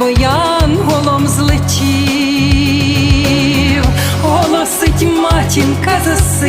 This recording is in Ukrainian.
І небо янголом злетів, голосить матінка за сина.